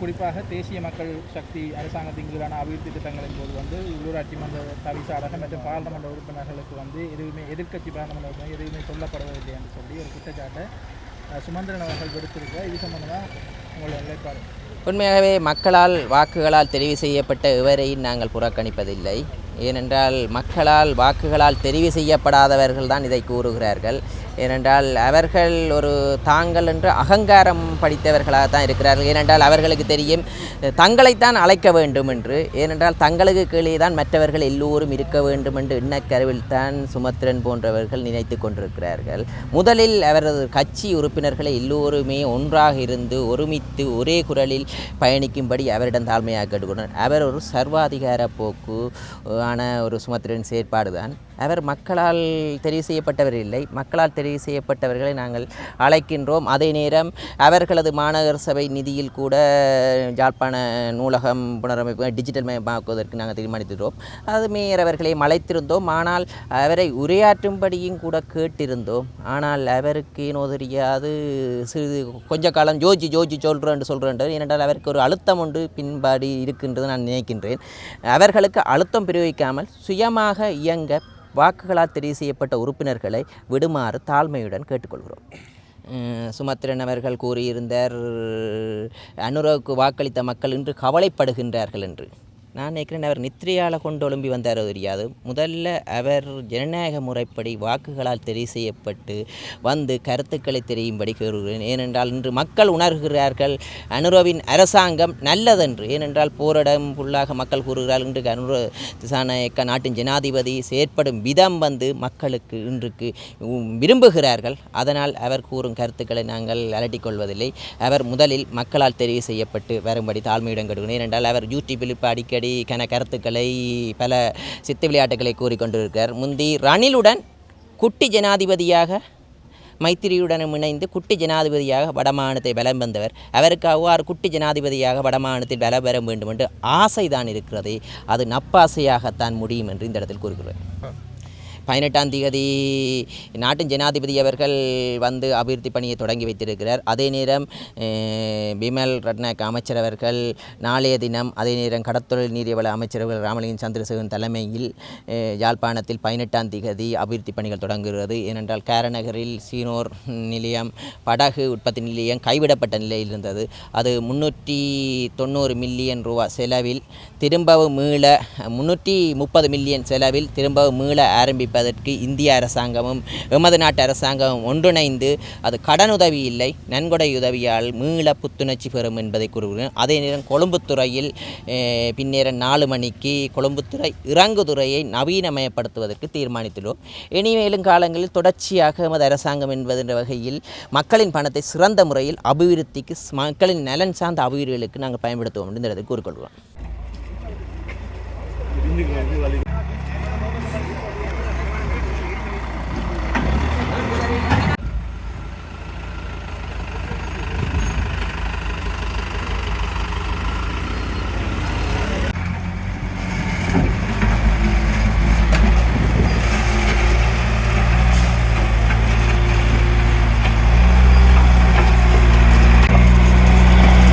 குறிப்பாக தேசிய மக்கள் சக்தி அரசாங்கத்தின் கீழான அபிவிருத்தி திட்டங்களின் போது வந்து உள்ளூராட்சி மன்ற தவிசாளர்கள் மற்றும் பாராளுமன்ற உறுப்பினர்களுக்கு வந்து எதுவுமே எதிர்க்கட்சி பாராளுமன்ற உறுப்பினர் எதுவுமே சொல்லப்படவில்லை என்று சொல்லி ஒரு குற்றச்சாட்டை சுமந்திரன் அவர்கள் விடுத்திருக்க இது சம்பந்தமாக உங்களுடைய நிலைப்பாடு? உண்மையாகவே மக்களால் வாக்குகளால் தெரிவு செய்யப்பட்ட இவரையும் நாங்கள் புறக்கணிப்பதில்லை. ஏனென்றால் மக்களால் வாக்குகளால் தெரிவு செய்யப்படாதவர்கள் தான் இதை கூறுகிறார்கள். ஏனென்றால் அவர்கள் ஒரு தாங்கள் என்று அகங்காரம் படித்தவர்களாக தான் இருக்கிறார்கள். ஏனென்றால் அவர்களுக்கு தெரியும் தங்களைத்தான் அழைக்க வேண்டும் என்று. ஏனென்றால் தங்களுக்கு கீழே தான் மற்றவர்கள் எல்லோரும் இருக்க வேண்டும் என்று எண்ணக்கருவில் தான் சுமத்திரன் போன்றவர்கள் நினைத்து கொண்டிருக்கிறார்கள். முதலில் அவரது கட்சி உறுப்பினர்களை எல்லோருமே ஒன்றாக இருந்து ஒருமித்து ஒரே குரலில் பயணிக்கும்படி அவரிடம் தாழ்மையாக கேட்டுக்கொண்டார் அவர் ஒரு சர்வாதிகார போக்கு ஆன ஒரு சுமத்திரன் செயற்பாடு தான் அவர் மக்களால் தெரிவு செய்யப்பட்டவர் இல்லை. மக்களால் தெரிவு செய்யப்பட்டவர்களை நாங்கள் அழைக்கின்றோம். அதே நேரம் அவர்களது மாநகர சபை நிதியில் கூட யாழ்ப்பாண நூலகம் புனரமைப்பு டிஜிட்டல் மயமாக்குவதற்கு நாங்கள் தீர்மானித்திருந்தோம் அது மேயர் அவர்களை அழைத்திருந்தோம் ஆனால் அவரை உரையாற்றும்படியும் கூட கேட்டிருந்தோம். ஆனால் அவருக்கு ஏனோ தெரியாது. சிறிது கொஞ்ச காலம் ஜோஜி ஜோஜி சொல்கிறேன் சொல்கிறேன் ஏனென்றால் அவருக்கு ஒரு அழுத்தம் உண்டு. பின்பாடி இருக்கின்றது நான் நினைக்கின்றேன். அவர்களுக்கு அழுத்தம் பிரிவு வைக்காமல் சுயமாக இயங்க வாக்குகளால் தெரிவு செய்யப்பட்ட உறுப்பினர்களை விடுமாறு தாழ்மையுடன் கேட்டுக்கொள்கிறோம் அஹ் சுமத்திரன் அவர்கள் கூறியிருந்தார் அனுரவுக்கு வாக்களித்த மக்கள் இன்று கவலைப்படுகின்றார்கள் என்று நான் நினைக்கிறேன் அவர் நித்திரையால் கொண்டு ஒழும்பி வந்தார் தெரியாது. முதல்ல அவர் ஜனநாயக முறைப்படி வாக்குகளால் தெரிவு செய்யப்பட்டு வந்து கருத்துக்களை தெரியும்படி கூறுகிறேன். ஏனென்றால் இன்று மக்கள் உணர்கிறார்கள் அனுரவின் அரசாங்கம் நல்லதென்று. ஏனென்றால் போரிடம் உள்ளாக மக்கள் கூறுகிறார்கள் இன்று அனுர திசாநாயக்க நாட்டின் ஜனாதிபதி செயற்படும் விதம் வந்து மக்களுக்கு இன்றுக்கு விரும்புகிறார்கள். அதனால் அவர் கூறும் கருத்துக்களை நாங்கள் அலட்டிக் கொள்வதில்லை. அவர் முதலில் மக்களால் தெரிவு செய்யப்பட்டு வரும்படி தாழ்மையிடம் கேட்டுக்கிறேன் ஏனென்றால் அவர் யூடியூபில் இப்போ அடிக்கடி கன கருத்துக்களை பல சித்து விளையாட்டுகளை கூறிக்கொண்டிருக்கிறார். முந்தி ரணிலுடன் குட்டி ஜனாதிபதியாக மைத்திரியுடனும் இணைந்து குட்டி ஜனாதிபதியாக வடமாநிலத்தை பலம் வந்தவர் அவருக்கு அவ்வாறு குட்டி ஜனாதிபதியாக வடமாநிலத்தில் பலம் பெற வேண்டும் என்று ஆசைதான் இருக்கிறது அது நப்பாசையாகத்தான் முடியும் என்று இந்த இடத்தில் கூறுகிறேன் பதினெட்டாம் தேதி நாட்டின் ஜனாதிபதி அவர்கள் வந்து அபிவிருத்தி பணியை தொடங்கி வைத்திருக்கிறார். அதே நேரம் பிமல் ரட்நாயக் அமைச்சர் அவர்கள் நாளைய தினம் அதே நேரம் கடத்தொழில் நீரியவள அமைச்சர் அவர்கள் ராமலிங்கம் சந்திரசேகரன் தலைமையில் யாழ்ப்பாணத்தில் பதினெட்டாம் தேதி அபிவிருத்தி பணிகள் தொடங்குகிறது. ஏனென்றால் கேரநகரில் சீனோர் நிலையம் படகு உற்பத்தி நிலையம் கைவிடப்பட்ட நிலையில் இருந்தது. அது முன்னூற்றி தொண்ணூறு மில்லியன் ரூபா செலவில் திரும்பவும் மீள முன்னூற்றி முப்பது மில்லியன் செலவில் திரும்பவும் மீள ஆரம்பிப்பதற்கு இந்திய அரசாங்கமும் எமது நாட்டு அரசாங்கமும் ஒன்றிணைந்து அது கடனுதவி இல்லை நன்கொடை உதவியால் மீள புத்துணர்ச்சி பெறும் என்பதை கூறுகிறேன். அதே நேரம் கொழும்புத்துறையில் அஹ், பின்னேரம் நாலு மணிக்கு கொழும்புத்துறை இறங்குதுறையை நவீனமயப்படுத்துவதற்கு தீர்மானித்துள்ளோம். இனிமேலும் காலங்களில் தொடர்ச்சியாக எமது அரசாங்கம் என்பதென்ற வகையில் மக்களின் பணத்தை சிறந்த முறையில் அபிவிருத்திக்கு மக்களின் நலன் சார்ந்த அபிவிருத்திகளுக்கு நாங்கள் பயன்படுத்துவோம் என்று இந்த இடத்தில் கூறிக்கொள்கிறோம் இந்த வாய்க்காலோட ஜாயின் பண்ணி விட்டா எங்களுக்கு இதுல இருக்கிற எல்லாம் வடிஞ்சு அங்க போகக்கூடிய மாதிரி இங்கே இங்கே பாறை வெள்ளமும் ரோட் பண்ணி அங்கே அதனால போகக்கூடிய மாதிரி அப்ப நீங்க இதை இப்ப காப்பீட்டி அடிச்சுட்டு புற காலத்துல செய்யலாம் அப்ப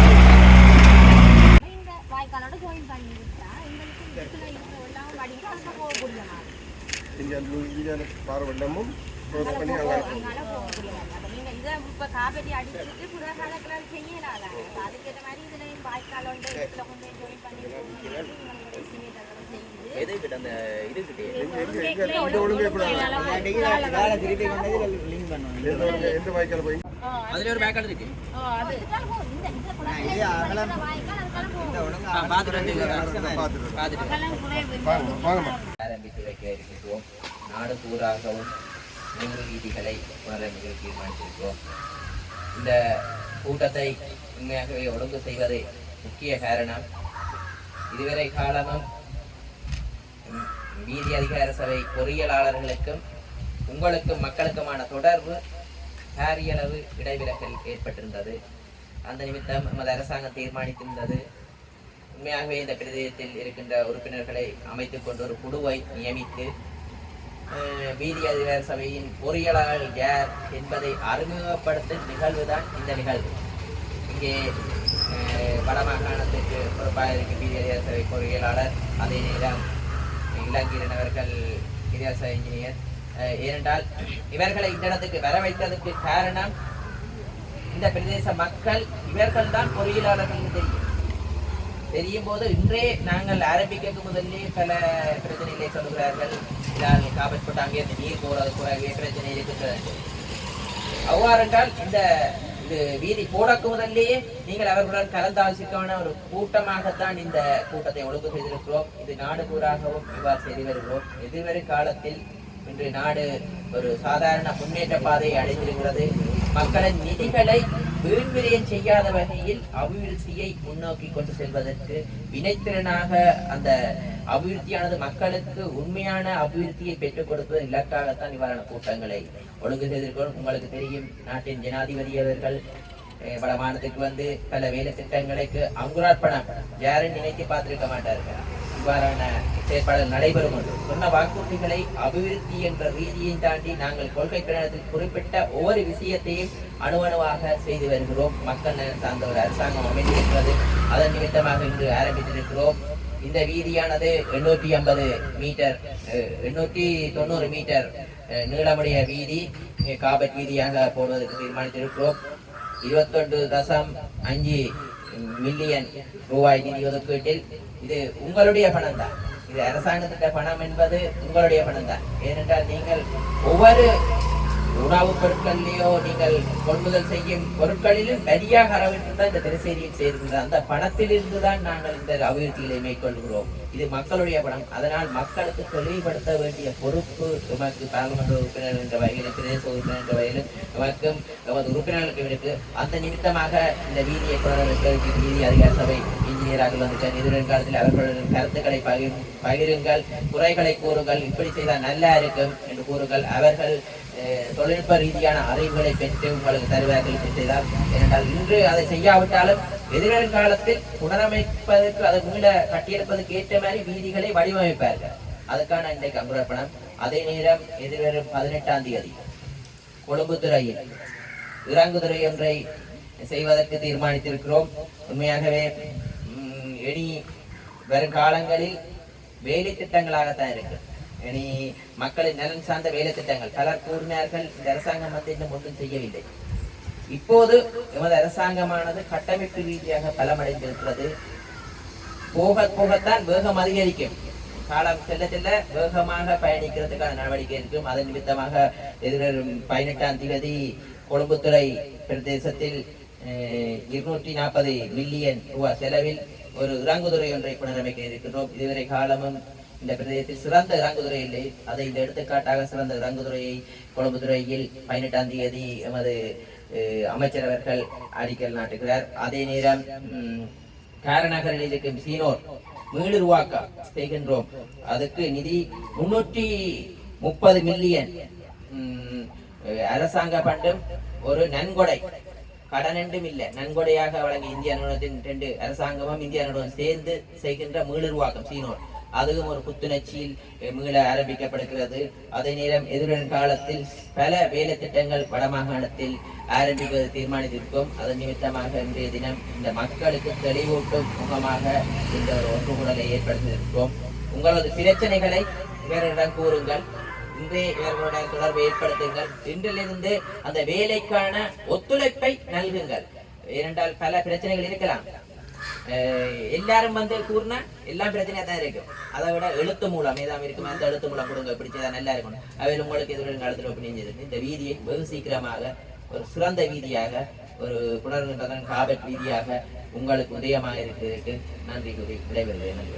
அதுக்கேற்ற மாதிரி இதுல வாய்க்காலோட இதுல கொண்டு ஜாயின் பண்ணி விட்டு estimate அதெல்லாம் செய்து அந்த எப்படி எந்த ஒழுங்கு எந்த வாய்க்கால் போய்? அதில் ஒரு பேக்கல் இருக்கு. ஆரம்பித்து வைக்க இருக்கின்றோம் நாடு கூறாகவும் நூறு வீதிகளை புனரமைக்க தீர்மானித்திருக்கிறோம் இந்த கூட்டத்தை உண்மையாகவே ஒழுங்கு செய்வது முக்கிய காரணம் இதுவரை காலமும் ம், வீதி அதிகார சபை பொறியியலாளர்களுக்கும் உங்களுக்கும் மக்களுக்குமான தொடர்பு பாரியளவு இடைவிலகல் ஏற்பட்டிருந்தது அந்த நிமித்தம் நமது அரசாங்கம் தீர்மானித்திருந்தது உண்மையாகவே இந்த பிரதேசத்தில் இருக்கின்ற உறுப்பினர்களை அமைத்துக் கொண்டு ஒரு குழுவை நியமித்து வீதி அதிகார சபையின் பொறியியலாளர் யார் என்பதை அறிமுகப்படுத்தும் நிகழ்வுதான் இந்த நிகழ்வு. இங்கே வடமாகாணத்திற்கு வடமாகாண பொறுப்பாக இருக்கும் அதிகார சபை பொறியியலாளர் அதே நேரம் இளங்கீரன் அவர்கள் இதிகாச இன்ஜினியர் ஏனென்றால் இவர்களை இந்த இடத்துக்கு வர வைத்ததற்கு காரணம் இந்த பிரதேச மக்கள் இவர்கள் தான் பொறியியலாளர்கள் தெரியும். தெரியும் போது இன்றே நாங்கள் ஆரம்பிக்க முதல்லே பல பிரச்சனைகளை சொல்லுகிறார்கள். இதால் காப்பற்பட்டு இந்த நீர் போடாத குறைவே பிரச்சனை இருக்கின்றது அவ்வாறென்றால் இந்த இது வீதி போடக்கு முதல்லேயே நீங்கள் அவர்களுடன் கலந்தாலோசிக்கான ஒரு கூட்டமாகத்தான் இந்த கூட்டத்தை ஒழுங்கு செய்திருக்கிறோம். இது நாடு கூறாகவும் இவ்வாறு செய்து வருகிறோம். எதிர்வரும் காலத்தில் இன்று நாடு ஒரு சாதாரண முன்னேற்ற பாதையை அடைந்திருக்கிறது. மக்களின் நிதிகளை வீண் செய்யாத வகையில் அபிவிருத்தியை முன்னோக்கி கொண்டு செல்வதற்கு வினைத்திறனாக அந்த அபிவிருத்தியானது மக்களுக்கு உண்மையான அபிவிருத்தியை பெற்றுக் கொடுப்பது இலக்காகத்தான் இவ்வாறான கூட்டங்களை ஒழுங்கு செய்திருக்கிறோம் உங்களுக்கு தெரியும் நாட்டின் ஜனாதிபதி அவர்கள் வடமானத்துக்கு வந்து பல வேலை திட்டங்களுக்கு அங்குரார்ப்பணம். யாரும் நினைத்து பார்த்திருக்க மாட்டார்கள். இவ்வாறான செயற்பாடுகள் நடைபெறும் என்று சொன்ன வாக்குறுதிகளை அபிவிருத்தி என்ற ரீதியை தாண்டி நாங்கள் கொள்கை பிரகடனத்தில் குறிப்பிட்ட ஒவ்வொரு விஷயத்தையும் அணுவணுவாக செய்து வருகிறோம். மக்கள் நலன் சார்ந்த ஒரு அரசாங்கம் அமைந்திருக்கிறது. அதன் நிமித்தமாக இன்று ஆரம்பித்திருக்கிறோம். இந்த வீதியானது எண்ணூற்றி ஐம்பது மீட்டர் அஹ், எண்ணூற்றி தொண்ணூறு மீட்டர் அஹ், நீளமுடைய வீதி காபட் வீதியாக போடுவதற்கு தீர்மானித்திருக்கிறோம். இருபத்தொன்று தசம் அஞ்சு மில்லியன் ரூபாய் நிதி ஒதுக்கீட்டில் இது உங்களுடைய பணம் தான் இது அரசாங்கத்திட்ட பணம் என்பது உங்களுடைய பணம் தான் ஏனென்றால் நீங்கள் ஒவ்வொரு உணவுப் பொருட்களிலேயோ நீங்கள் கொள்முதல் செய்யும் பொருட்களிலும் வரியாக அறவிட்டு தான் இந்த திரைசேரியில் சேர்க்கின்ற அந்த பணத்திலிருந்து தான் நாங்கள் இந்த அபிவிருத்திகளை மேற்கொள்கிறோம். இது மக்களுடைய பணம். அதனால் மக்களுக்கு தெளிவுபடுத்த வேண்டிய பொறுப்பு எமக்கு பாராளுமன்ற உறுப்பினர் என்ற வகையிலும் பிரதேச உறுப்பினர் என்ற வகையிலும் எமக்கும் எமது உறுப்பினர்களுக்கும் இருக்கு. அந்த நிமித்தமாக இந்த வீதியை புனரமைக்க வீதி அதிகார சபை இன்ஜினியராக வந்துட்ட காலத்தில் அவர்களுடன் கருத்துக்களை பகிர் பகிருங்கள். குறைகளை கூறுங்கள். இப்படி செய்தால் நல்லா இருக்கும் என்று கூறுங்கள். அவர்கள் தொழில்நுட்ப ரீதியான அறிவுகளை பெற்று உங்களுக்கு தருவார்கள் இப்படி ஏனென்றால் இன்று அதை செய்யாவிட்டாலும் எதிர்காலத்தில் புனரமைப்பதற்கு அதை மீள கட்டியெடுப்பதற்கு ஏற்ற மாதிரி வீதிகளை வடிவமைப்பார்கள். அதுக்கான இன்றைக்கு அங்குரப்பணம். அதே நேரம் எதிர்வரும் பதினெட்டாம் தேதி கொழும்புத்துறையில் இறங்குதுறை ஒன்றை செய்வதற்கு தீர்மானித்திருக்கிறோம். உண்மையாகவே இனி வரும் காலங்களில் வேலை திட்டங்களாகத்தான் இருக்கு. இனி மக்களின் நலன் சார்ந்த வேலை திட்டங்கள் பலர் கூறினார்கள் இந்த அரசாங்கம் வந்து இன்னும் ஒன்றும் செய்யவில்லை. இப்போது எமது அரசாங்கமானது கட்டமைப்பு ரீதியாக பலமடைந்திருக்கிறது. போக போகத்தான் வேகம் அதிகரிக்கும். காலம் செல்ல செல்ல வேகமாக பயணிக்கிறதுக்கான நடவடிக்கை இருக்கும் அதன் நிமித்தமாக எதிர்வரும் பதினெட்டாம் தேதி கொழும்புத்துறை பிரதேசத்தில் இருநூற்றி நாற்பது மில்லியன் ரூபாய் செலவில் ஒரு இறங்குதுறை ஒன்றை புனரமைக்க இருக்கின்றோம். இதுவரை காலமும் இந்த பிரதேசத்தில் சிறந்த இறங்குதுறை இல்லை. அதை இந்த எடுத்துக்காட்டாக சிறந்த இறங்குதுறையை கொழும்புத்துறையில் பதினெட்டாம் தேதி எமது அமைச்சர் அவர்கள் அடிக்கல் நாட்டுகிறார். அதே நேரம் காரநகரில் இருக்கும் சீனோர் மீளுருவாக்கா செய்கின்றோம். அதுக்கு நிதி முன்னூற்றி முப்பது மில்லியன் அரசாங்க பண்டும் ஒரு நன்கொடை. கடன் என்றும் இல்லை. நன்கொடையாக வழங்கிய இந்திய நிறுவனத்தின் ரெண்டு அரசாங்கமும் இந்திய நிறுவனம் சேர்ந்து செய்கின்ற மீளுருவாக்கம் சீனோர். அதுவும் ஒரு புத்துணர்ச்சியில் மீள ஆரம்பிக்கப்படுகிறது. அதே நேரம் எதிர்வரும் காலத்தில் பல வேலை திட்டங்கள் வடமாகாணத்தில் ஆரம்பிப்பது தீர்மானித்திருக்கும். அதன் நிமித்தமாக இன்றைய தினம் இந்த மக்களுக்கு தெளிவூட்டும் முகமாக இந்த ஒரு ஒன்றுகூடலை ஏற்படுத்தியிருக்கிறோம் உங்களது பிரச்சனைகளை இவரிடம் கூறுங்கள். இன்றே இவர்களுடன் தொடர்பை ஏற்படுத்துங்கள். இன்றிலிருந்து அந்த வேலைக்கான ஒத்துழைப்பை நல்குங்கள். ஏனென்றால் பல பிரச்சனைகள் இருக்கலாம். எல்லாரும் வந்து கூறினா எல்லாம் பிரச்சனையா தான் இருக்கும் அதை விட எழுத்து மூலம் ஏதாவது இருக்கும் அந்த எழுத்து மூலம் கொடுங்க பிடிச்சதா நல்லா இருக்கும் அவையில் உங்களுக்கு எதிர்ப்பு காலத்தில் ஒப்பீனியன் இந்த வீதியை வெகு சீக்கிரமாக ஒரு சிறந்த வீதியாக ஒரு புனர்கின்றதன் காபட் வீதியாக உங்களுக்கு உதயமாக இருக்கிறதுக்கு நன்றி கூறி விடைபெறுகிறேன் நன்றி